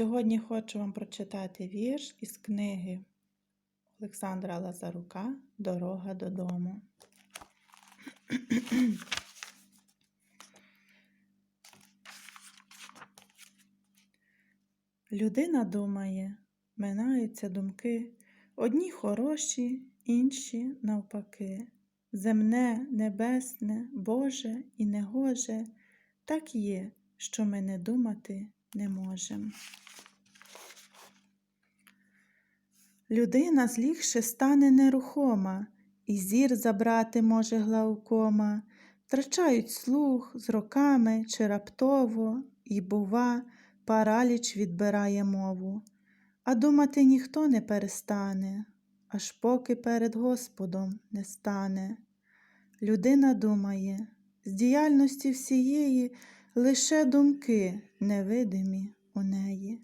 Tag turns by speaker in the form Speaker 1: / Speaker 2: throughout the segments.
Speaker 1: Сьогодні хочу вам прочитати вірш із книги Олександра Лазарука Дорога додому. Людина думає, минаються думки, одні хороші, інші навпаки. Земне, небесне, Боже і негоже, так є, що ми не думати не можемо. Людина злігши стане нерухома, і зір забрати може глаукома, втрачають слух з роками чи раптово, і, бува, параліч відбирає мову, а думати ніхто не перестане, аж поки перед Господом не стане. Людина думає, з діяльності всієї лише думки невидимі у неї.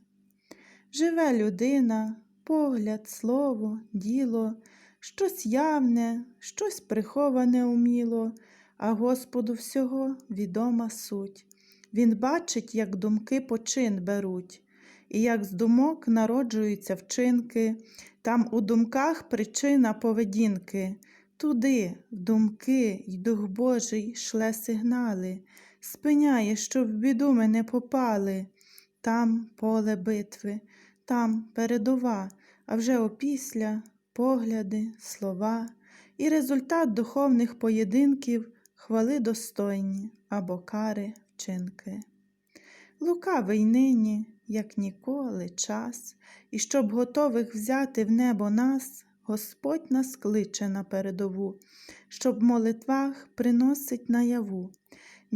Speaker 1: Живе людина, погляд, слово, діло, щось явне, щось приховане уміло, а Господу всього відома суть. Він бачить, як думки почин беруть, і як з думок народжуються вчинки, там у думках причина поведінки. Туди, в думки, й Дух Божий шле сигнали, спиняє, щоб в біду ми не попали. Там поле битви, там передова, а вже опісля погляди, слова і результат духовних поєдинків хвали достойні або кари вчинки. Лукавий нині, як ніколи, час, і щоб готових взяти в небо нас, Господь нас кличе на передову, щоб в молитвах приносить наяву.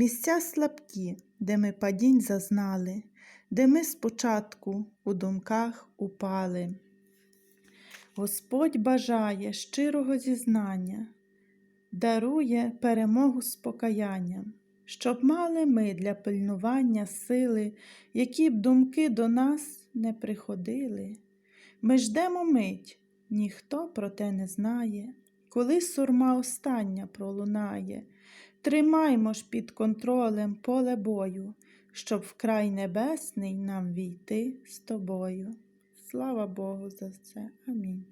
Speaker 1: Місця слабкі, де ми падінь зазнали, де ми спочатку у думках упали. Господь бажає щирого зізнання, дарує перемогу з покаянням, щоб мали ми для пильнування сили, які б думки до нас не приходили. Ми ждемо мить, ніхто про те не знає, коли сурма остання пролунає. Тримаймо ж під контролем поле бою, щоб в край небесний нам війти з тобою. Слава Богу за це. Амінь.